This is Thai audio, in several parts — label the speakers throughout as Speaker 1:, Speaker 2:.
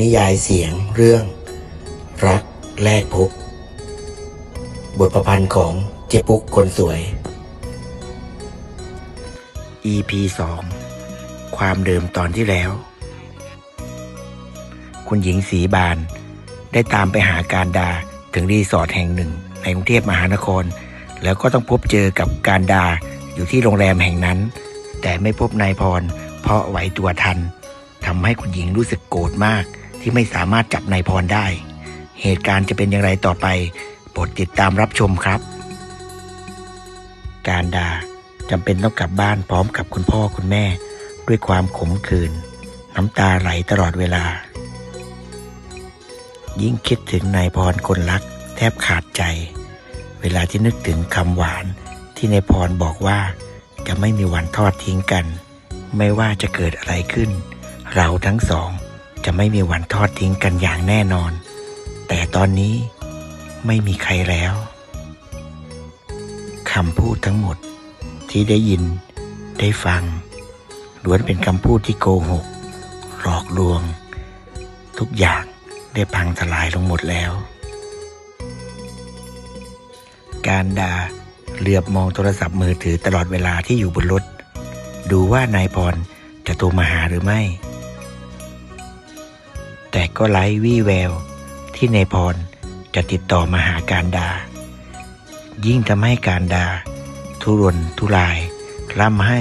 Speaker 1: นิยายเสียงเรื่อง รักแลกพบบทประพันธ์ของเจ๊ปุ๊กคนสวย EP 2 ความเดิมตอนที่แล้ว คุณหญิงสีบานได้ตามไปหาการดาถึงรีสอร์ทแห่งหนึ่ง ในกรุงเทพมหานคร แล้วก็ต้องพบเจอกับการดาอยู่ที่โรงแรมแห่งนั้น แต่ไม่พบนายพร เพราะไหวตัวทันทำให้คุณหญิงรู้สึกโกรธมาก ที่ไม่สามารถจับนายพรได้ เหตุการณ์จะเป็นอย่างไรต่อไปโปรดติดตามรับชมครับ การดาจำเป็นต้องกลับบ้านพร้อมกับคุณพ่อคุณแม่ ด้วยความขมขื่นน้ำตาไหลตลอดเวลา ยิ่งคิดถึงนายพรคนรัก แทบขาดใจ เวลาที่นึกถึงคำหวานที่นายพรบอกว่าจะไม่มีวันทอดทิ้งกัน ไม่ว่าจะเกิดอะไรขึ้น เราทั้งสอง จะไม่มีวันทอดทิ้งกันอย่างแน่นอน แต่ตอนนี้ไม่มีใครแล้วคำพูดทั้งหมดที่ได้ยินได้ฟังล้วนเป็นคำพูดที่โกหก หลอกลวง ทุกอย่างได้พังทลายลงหมดแล้ว การดาเหลือบมองโทรศัพท์มือถือตลอดเวลาที่อยู่บนรถ ดูว่านายพรจะโทรมาหาหรือไม่ แต่ก็ไร้วี่แวว ที่ในพรจะติดต่อมาหาการดา ยิ่งทำให้การดา ทุรนทุรายร่ำให้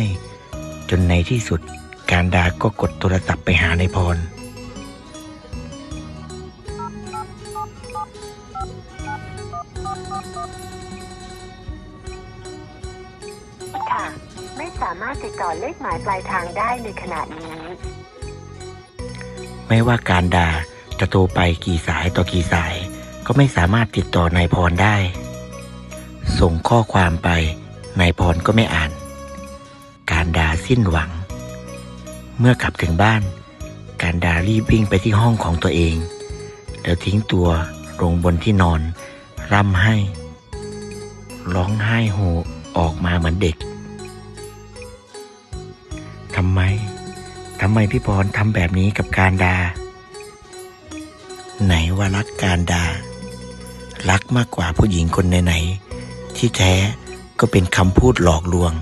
Speaker 1: จนในที่สุดการดาก็กดโทรศัพท์ไปหาในพร
Speaker 2: ค่ะ ไม่สามารถติดต่อเลขหมายปลายทางได้ในขณะนี้
Speaker 1: ไม่ว่าการดาจะโทรไปกี่สายต่อกี่สาย ก็ไม่สามารถติดต่อนายพรได้ ส่งข้อความไปนายพรก็ไม่อ่าน การดาสิ้นหวัง เมื่อกลับถึงบ้าน การดารีบวิ่งไปที่ห้องของตัวเอง แล้วทิ้งตัวลงบนที่นอน ร่ำไห้ ร้องไห้โฮออกมาเหมือนเด็กทำไม ทำไมพี่พรทำแบบนี้กับการดา ไหนว่ารักการดา รักมากกว่าผู้หญิงคนไหนๆที่แท้ก็เป็นคำพูดหลอกลวง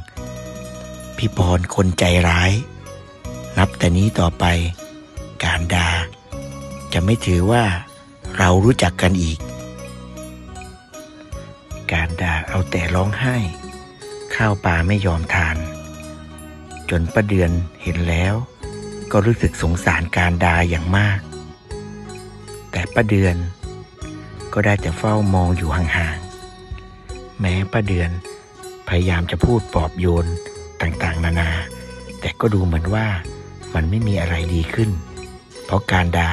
Speaker 1: พี่พรคนใจร้าย นับแต่นี้ต่อไป การดา จะไม่ถือว่าเรารู้จักกันอีก การดาเอาแต่ร้องไห้ ข้าวปลาไม่ยอมทาน จนประเดือนเห็นแล้ว ก็รู้สึกสงสารการดาอย่างมาก แต่ป้าเดือนก็ได้แต่เฝ้ามองอยู่ห่างๆ แม้ป้าเดือนพยายามจะพูดปลอบโยนต่างๆ นานา แต่ก็ดูเหมือนว่ามันไม่มีอะไรดีขึ้น เพราะการดา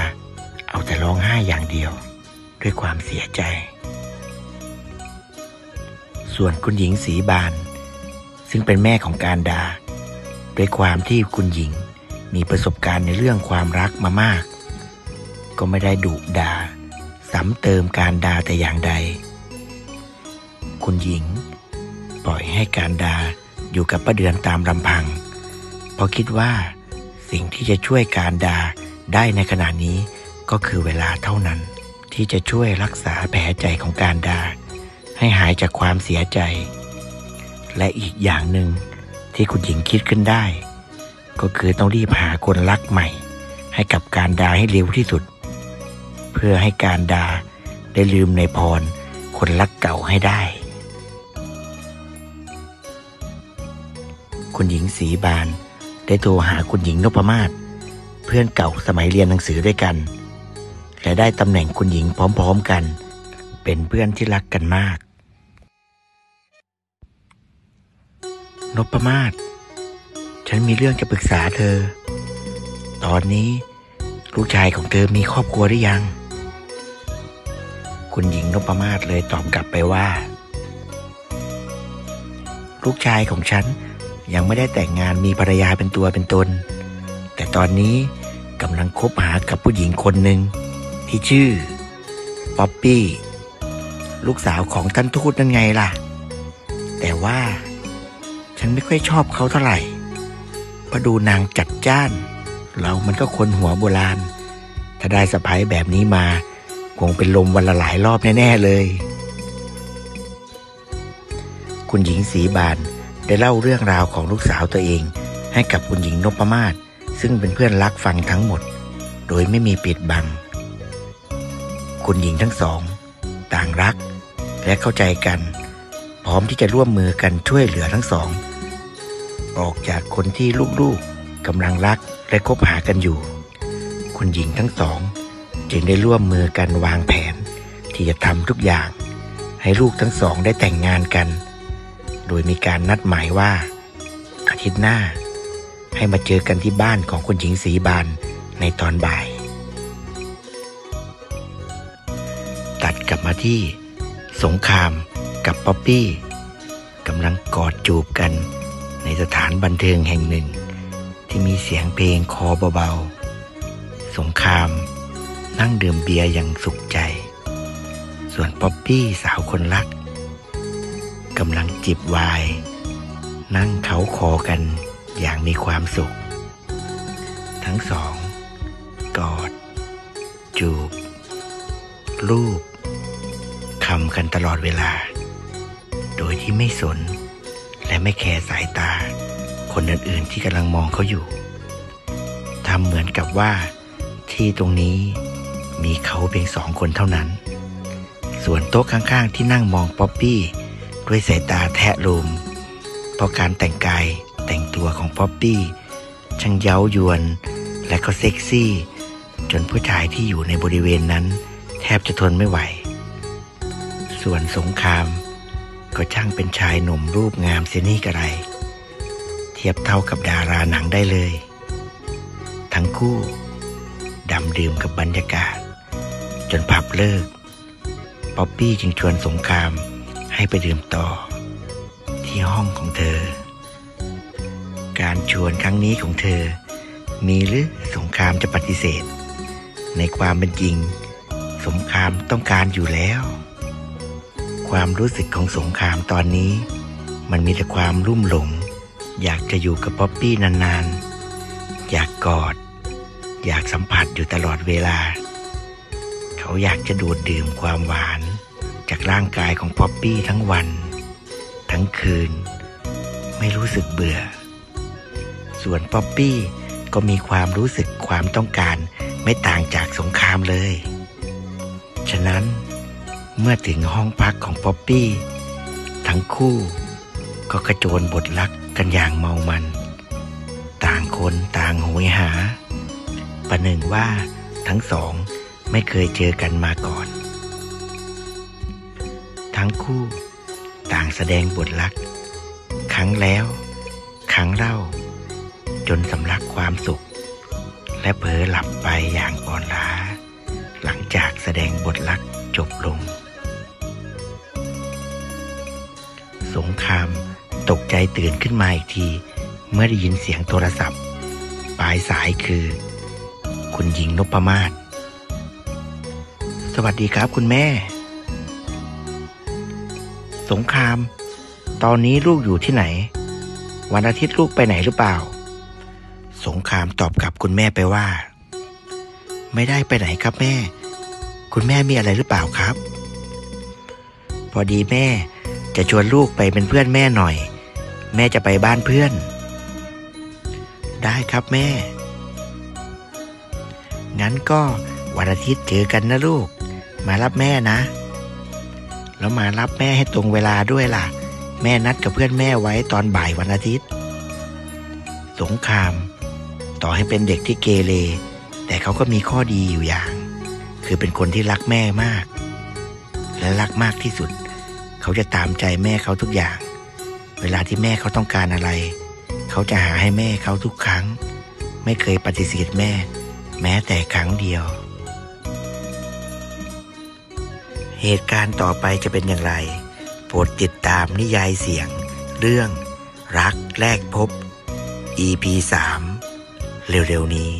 Speaker 1: เอาแต่ร้องไห้อย่างเดียว ด้วยความเสียใจ ส่วนคุณหญิงสีบาน ซึ่งเป็นแม่ของการดา ด้วยความที่คุณหญิง มีประสบการณ์ในเรื่องความรักมามาก ก็ไม่ได้ดุดาซ้ำเติมการดาแต่อย่างใด คุณหญิง ปล่อยให้การดาอยู่กับป้าเดือนตามลำพัง เพราะคิดว่าสิ่งที่จะช่วยการดาได้ในขณะนี้ก็คือเวลาเท่านั้น ที่จะช่วยรักษาแผลใจของการดา ให้หายจากความเสียใจ และอีกอย่างหนึ่งที่คุณหญิงคิดขึ้นได้ ก็คือต้องรีบหาคนรักใหม่ ให้กับการดาให้เร็วที่สุด เพื่อให้การดาได้ลืมในพร คนรักเก่าให้ได้ คุณหญิงสีบานได้โทรหาคุณหญิงนพมาศเพื่อนเก่าสมัยเรียนหนังสือด้วยกัน และได้ตำแหน่งคุณหญิงพร้อมๆกัน เป็นเพื่อนที่รักกันมากนพมาศ ฉันมีเรื่องจะปรึกษาเธอ ตอนนี้ลูกชายของเธอมีครอบครัวหรือยัง คุณหญิงนพมาศเลยตอบกลับไปว่า ลูกชายของฉันยังไม่ได้แต่งงานมีภรรยาเป็นตัวเป็นตน แต่ตอนนี้กำลังคบหากับผู้หญิงคนหนึ่งที่ชื่อ ป๊อปปี้ ลูกสาวของท่านทูตนั่นไงล่ะ แต่ว่าฉันไม่ค่อยชอบเขาเท่าไหร่ พระดูนางจัดจ้าน เรามันก็คนหัวโบราณ ถ้าได้สะพ้ายแบบนี้มา คงเป็นลมวันละหลายรอบแน่ ๆ เลย คุณหญิงศรีบานได้เล่าเรื่องราวของลูกสาวตัวเอง ให้กับคุณหญิงนพมาศซึ่งเป็นเพื่อนรักฟังทั้งหมด โดยไม่มีปิดบัง คุณหญิงทั้งสอง ต่างรักและเข้าใจกัน พร้อมที่จะร่วมมือกันช่วยเหลือทั้งสอง ออกจากคนที่ลูกๆกำลังรักและคบหากันอยู่ คุณหญิงทั้งสอง จึงได้ร่วมมือกันวางแผน ที่จะทำทุกอย่าง ให้ลูกทั้งสองได้แต่งงานกัน โดยมีการนัดหมายว่า อาทิตย์หน้า ให้มาเจอกันที่บ้านของคุณหญิงศรีบานในตอนบ่าย ตัดกลับมาที่ สงครามกับป๊อปปี้กำลังกอดจูบกัน ในสถานบันเทิงแห่งหนึ่ง ที่มีเสียงเพลงคอเบาๆ สงคราม นั่งดื่มเบียร์อย่างสุขใจ ส่วนป๊อปปี้สาวคนรักกำลังจิบวน์นั่งเขาคอกันอย่างมีความสุข ทั้งสอง กอด จูบ รูปคำกันตลอดเวลา โดยที่ไม่สน ไม่แคร์สายตา คนอื่นๆที่กำลังมองเขาอยู่ทำเหมือนกับว่า ที่ตรงนี้มีเขาเพียงสองคนเท่านั้น ส่วนโต๊ะข้างๆ ที่นั่งมองป๊อปปี้ด้วยสายตาแทะลมเพราะการแต่งกายแต่งตัวของป๊อปปี้ช่างเย้ายวนและก็เซ็กซี่ จนผู้ชายที่อยู่ในบริเวณนั้น แทบจะทนไม่ไหว ส่วนสงคราม ก็ช่างเป็นชายหนุ่มรูปงามเสียนี่กระไร เทียบเท่ากับดาราหนังได้เลย ทั้งคู่ดำดื่มกับบรรยากาศ จนผับเลิก ป๊อปปี้จึงชวนสงครามให้ไปดื่มต่อ ที่ห้องของเธอ การชวนครั้งนี้ของเธอ มีหรือสงครามจะปฏิเสธ ในความเป็นจริง สงครามต้องการอยู่แล้ว ความรู้สึกของสงครามตอนนี้ มันมีแต่ความรุ่มหลง อยากจะอยู่กับป๊อปปี้นานๆ อยากกอด อยากสัมผัสอยู่ตลอดเวลา เขาอยากจะดูดดื่มความหวาน จากร่างกายของป๊อปปี้ทั้งวัน ทั้งคืน ไม่รู้สึกเบื่อ ส่วนป๊อปปี้ก็มีความรู้สึกความต้องการไม่ต่างจากสงครามเลย ฉะนั้น เมื่อถึงห้องพักของป๊อปปี้ ทั้งคู่ก็กระโจนบทรักกันอย่างเมามัน ต่างคนต่างโหยหา ประหนึ่งว่าทั้งสองไม่เคยเจอกันมาก่อน ทั้งคู่ต่างแสดงบทรักครั้งแล้วครั้งเล่า จนสำลักความสุข และเผลอหลับไปอย่างอ่อนล้า หลังจากแสดงบทรักจบลง สงคราม ตกใจตื่นขึ้นมาอีกที เมื่อได้ยินเสียงโทรศัพท์ ปลายสายคือ คุณหญิงนพมาศสวัสดีครับคุณแม่ สงคราม ตอนนี้ลูกอยู่ที่ไหน วันอาทิตย์ลูกไปไหนหรือเปล่า สงครามตอบกับคุณแม่ไปว่า ไม่ได้ไปไหนครับแม่ คุณแม่มีอะไรหรือเปล่าครับ พอดีแม่ จะชวนลูกไปเป็นเพื่อนแม่หน่อย แม่จะไปบ้านเพื่อน ได้ครับแม่ งั้นก็วันอาทิตย์เจอกันนะลูก มารับแม่นะ แล้วมารับแม่ให้ตรงเวลาด้วยล่ะ แม่นัดกับเพื่อนแม่ไว้ตอนบ่ายวันอาทิตย์ สงคราม ต่อให้เป็นเด็กที่เกเร แต่เขาก็มีข้อดีอยู่อย่าง คือเป็นคนที่รักแม่มาก และรักมากที่สุด เขาจะตามใจแม่เขาทุกอย่าง เวลาที่แม่เขาต้องการอะไร เขาจะหาให้แม่เขาทุกครั้ง ไม่เคยปฏิเสธแม่ แม้แต่ครั้งเดียว เหตุการณ์ต่อไปจะเป็นอย่างไร โปรดติดตามนิยายเสียง เรื่อง รักแรกพบ EP 3 เร็วๆนี้